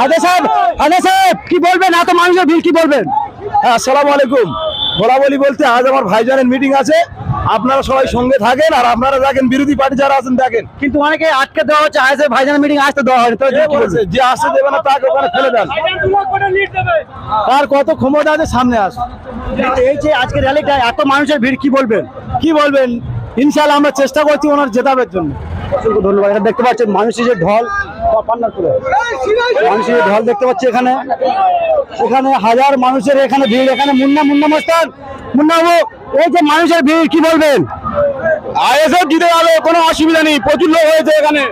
হাজে সাহেব হাজে সাহেব কি বলবেন? এত মানুষের ভিড় কি বলবেন? হ্যাঁ আসসালামু আলাইকুম। বলা বলি বলতে আজ আমার ভাইজানের মিটিং আছে। আপনারা সবাই সঙ্গে থাকেন আর আপনারা দেখেন বিরোধী পার্টি যারা আছেন দেখেন। কিন্তু অনেকে আটকে দেওয়া হচ্ছে আজ ভাইজানের মিটিং আসতে দেওয়া তো বলেছে? যে আসতে দেবে না তাকে ওখানে ফেলে দেন। তার কত ক্ষমতা আছে সামনে আস। এই যে আজকে র্যালিটা এত মানুষের ভিড় কি বলবেন? কি বলবেন? ইনশাআল্লাহ আমরা চেষ্টা করছি ওনার জেতাবের জন্য। অসংখ্য ধন্যবাদ। এটা দেখতে পাচ্ছেন মানুষের যে ঢল মানুষের ঢল দেখতে পাচ্ছি এখানে। এখানে হাজার মানুষের এখানে ভিড়। এখানে মুন্না মুন্না মাস্টার। মুন্না বাবু এই যে মানুষের ভিড় কি বলবেন? আইএসএফ জিতে যাবে কোনো অসুবিধা নেই। প্রচুর লোক হয়েছে এখানে।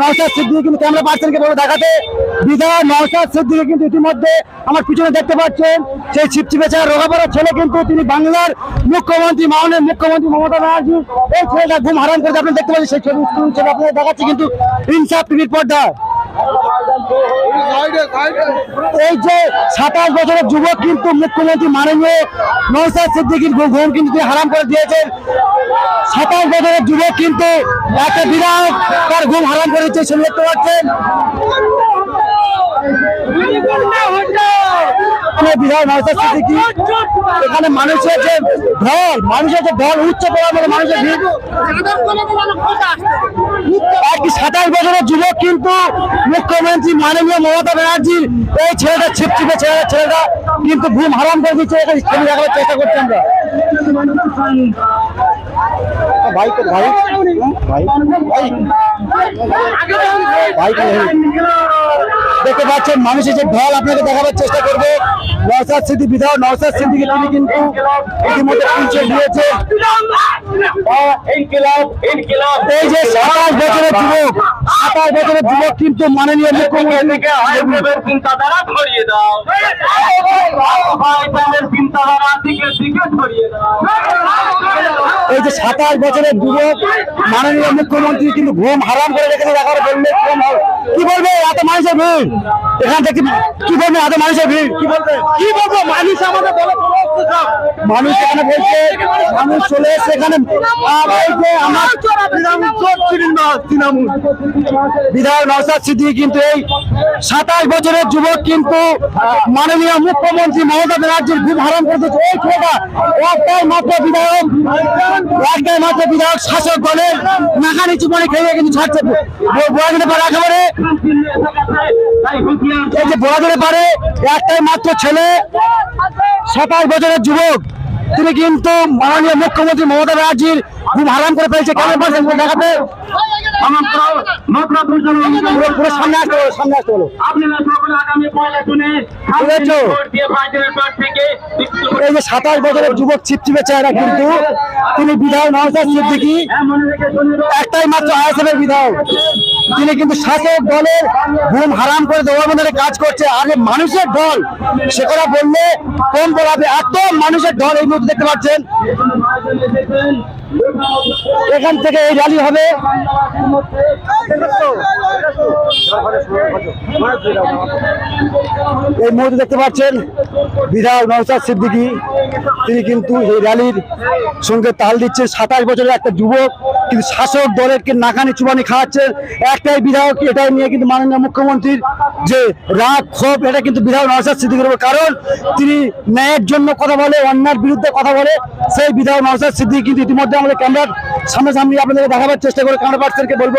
নমস্কার সিদ্ধি সিদ্দিকী কিন্তু ক্যামেরা পার্সনকে বলে দেখাতে। বিধায়ক নওশাদ সিদ্দিকী কিন্তু ইতিমধ্যে আমার পিছনে দেখতে পাচ্ছেন। সেই ছিপছিপে ছাড়া রোগাপাড়া ছেলে কিন্তু তিনি বাংলার মুখ্যমন্ত্রী, মাননীয় মুখ্যমন্ত্রী মমতা ব্যানার্জি। এই ছেলেটা ঘুম হারাম করে আপনি দেখতে পাচ্ছেন, সেই ছবি স্ক্রিন ছবি আপনাদের দেখাচ্ছি কিন্তু ইনসাফ টিভির পর্দা। এই যে সাতাশ বছরের যুবক কিন্তু মুখ্যমন্ত্রী মাননীয় নৌসাদ সিদ্দিকির ঘুম কিন্তু তিনি হারাম করে দিয়েছেন। সাতাশ বছরের যুবক কিন্তু একটা বিরাট তার ঘুম হারাম করে দিচ্ছে সেটা দেখতে পাচ্ছেন। বিধায়ক নৌসাদ সিদ্দিকি এখানে মানুষের যে ঢল, মানুষের যে ঢল, উচ্চ পড়ার মতো মানুষের ভিড়। একটি সাতাশ বছরের যুবক কিন্তু মুখ্যমন্ত্রী মাননীয় মমতা ব্যানার্জির এই ছেলেটা ছিপছিপে ছেলেটা ছেলেটা কিন্তু ঘুম হারাম করে দিচ্ছে এটা ছবি দেখাবার চেষ্টা করছি আমরা। ভাই ভাই? ভাই। ভাই ভাই? দেখতে পাচ্ছেন, মানুষের যে ঢল আপনাকে দেখাবার চেষ্টা করবে নওসাদ সিদ্দি বিধায়ক নওসাদ সিদ্দিকে, তিনি কিন্তু ইতিমধ্যে পৌঁছে দিয়েছে এই যে সাতাশ বছরের যুবক, সাতাশ বছরের যুবক কিন্তু মাননীয় মুখ্যমন্ত্রীকে চিন্তাধারা এই যে সাতাশ বছরের যুবক, মাননীয় মুখ্যমন্ত্রী কিন্তু ঘুম হারাম করে রেখেছে, দেখার বললে হবে। কি বলবে? এত মানুষের ভিড়। এখান থেকে কি বলবে? এত মানুষের ভিড়। কি বলবে? কি বলব? মানুষ আমাদের বলে মানুষ এখানে বলছে মানুষ চলে এসছে এখানে। আমার বিধায়ক নওসাদ সিদ্দিকী কিন্তু এই সাতাশ বছরের যুবক কিন্তু মাননীয় মুখ্যমন্ত্রী মমতা ব্যানার্জির ঘুম হারাম করে দিচ্ছে এই ছেলেটা একটাই মাত্র বিধায়ক একটাই মাত্র বিধায়ক শাসক দলের নাকানি চুপানি খেয়ে কিন্তু ছাড়ছে। পারে একেবারে এই যে বোড়াগুলো পারে একটাই মাত্র ছেলে সাতাশ বছরের যুবক। তিনি কিন্তু মাননীয় মুখ্যমন্ত্রী মমতা ব্যানার্জির ঘুম হারাম করে ফেলছে। পারছেন দেখাতে। এই যে সাতাশ বছরের যুবক চেহারা কিন্তু। তিনি বিধায়ক নওসাদ সিদ্দিকী। রেখে শুনে একটাই মাত্র আইএসএফের বিধায়ক। তিনি কিন্তু শাসক দলের ঘুম হারাম করে দেওয়ার কাজ করছে। আগে মানুষের দল, সে কথা বললে কম বলাবে এত মানুষের দল এই মুহূর্তে দেখতে পাচ্ছেন। এখান থেকে এই র্যালি হবে। এই মুহূর্তে দেখতে পাচ্ছেন বিধায়ক নওসাদ সিদ্দিকী। তিনি কিন্তু এই র্যালির সঙ্গে তাল দিচ্ছে। সাতাশ বছরের একটা যুবক, কিন্তু শাসক দলের নাকানি চুবানি খাওয়াচ্ছেন। একটাই বিধায়ক, এটাই নিয়ে কিন্তু মাননীয় মুখ্যমন্ত্রীর যে রাগ, ক্ষোভ, এটা কিন্তু বিধায়ক নওসাদ সিদ্দিকির উপর। কারণ তিনি ন্যায়ের জন্য কথা বলে, অন্যায়ের বিরুদ্ধে কথা বলে। সেই বিধায়ক নওসাদ সিদ্দিকি কিন্তু ইতিমধ্যে আমাদের ক্যামেরার সামনাসামনি আপনাদেরকে দেখাবার চেষ্টা করে ক্যামেরা পার্সনকে বলব।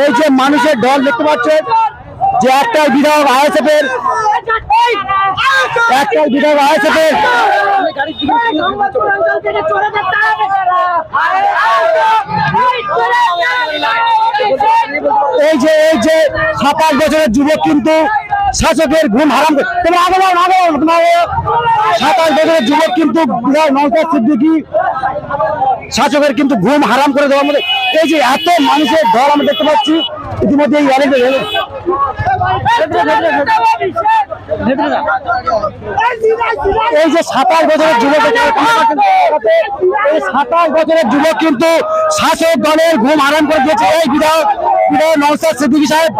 এই যে মানুষের ঢল দেখতে পাচ্ছেন যে একটাই বিধায়ক আইএসএফ এর একটাই বিধায়ক আইএসএফ এর এই যে এই যে সাতাশ বছরের যুবক কিন্তু শাসকের ঘুম হারাম তোমরা আগে আগে তোমরা সাতাশ বছরের যুবক কিন্তু নৌকার সিদ্দিকি শাসকের কিন্তু ঘুম হারাম করে দেওয়ার মধ্যে এই যে এত মানুষের ঢল আমরা দেখতে পাচ্ছি, ইতিমধ্যে এই র্যালিতে এই যে সাতাশ বছরের যুবক সাতাশ বছরের যুবক কিন্তু শাসক দলের ঘুম হারাম করে দিয়েছে। এই বিধায়ক বিধায়ক নৌসাদ সিদ্দিকী সাহেব।